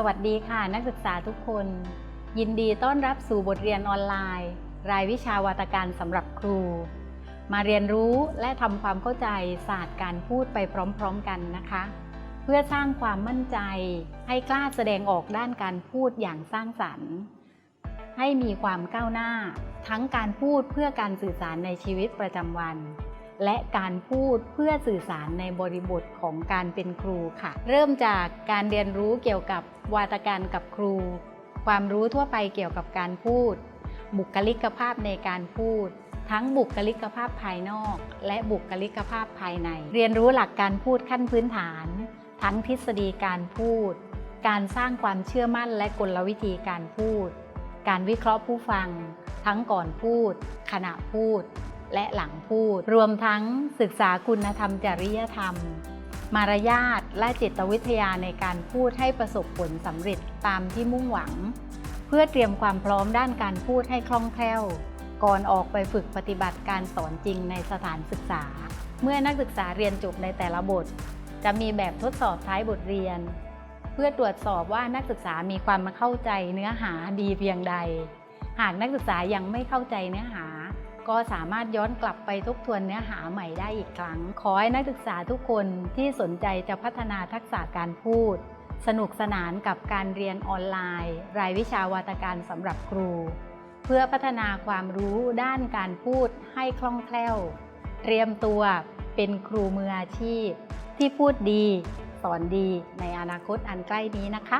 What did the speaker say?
สวัสดีค่ะ นักศึกษาทุกคน ยินดีต้อนรับสู่บทเรียนออนไลน์ รายวิชาวาตการสำหรับครู มาเรียนรู้และทำความเข้าใจศาสตร์การพูดไปพร้อมๆกันนะคะ เพื่อสร้างความมั่นใจ ให้กล้าแสดงออกด้านการพูดอย่างสร้างสรรค์ ให้มีความก้าวหน้า ทั้งการพูดเพื่อการสื่อสารในชีวิตประจำวัน และการพูดเพื่อสื่อสารในบริบทของการเป็นครูค่ะ เริ่มจากการเรียนรู้เกี่ยวกับวาตการกับครู ความรู้ทั่วไปเกี่ยวกับการพูด บุคลิกภาพในการพูด ทั้งบุคลิกภาพภายนอก และบุคลิกภาพภายใน เรียนรู้หลักการพูดขั้นพื้นฐาน ทั้งทฤษฎีการพูด การสร้างความเชื่อมั่นและกลวิธีการพูด การวิเคราะห์ผู้ฟัง ทั้งก่อนพูด ขณะพูด และหลังพูด รวมทั้งศึกษาคุณธรรมจริยธรรม มารยาทและจิตวิทยาในการพูดให้ประสบผลสำเร็จตามที่มุ่งหวัง เพื่อเตรียมความพร้อมด้านการพูดให้คล่องแคล่ว ก่อนออกไปฝึกปฏิบัติการสอนจริงในสถานศึกษา เมื่อนักศึกษาเรียนจบในแต่ละบท จะมีแบบทดสอบท้ายบทเรียน เพื่อตรวจสอบว่านักศึกษามีความเข้าใจเนื้อหาดีเพียงใด หากนักศึกษายังไม่เข้าใจเนื้อหา ก็สามารถย้อนกลับไปทบทวนเนื้อหาใหม่ได้อีกครั้ง ขอให้นักศึกษาทุกคนที่สนใจจะพัฒนาทักษะการพูด สนุกสนานกับการเรียนออนไลน์ รายวิชาวาตการสำหรับครู เพื่อพัฒนาความรู้ด้านการพูดให้คล่องแคล่ว เตรียมตัวเป็นครูมืออาชีพ ที่พูดดี สอนดีในอนาคตอันใกล้นี้นะคะ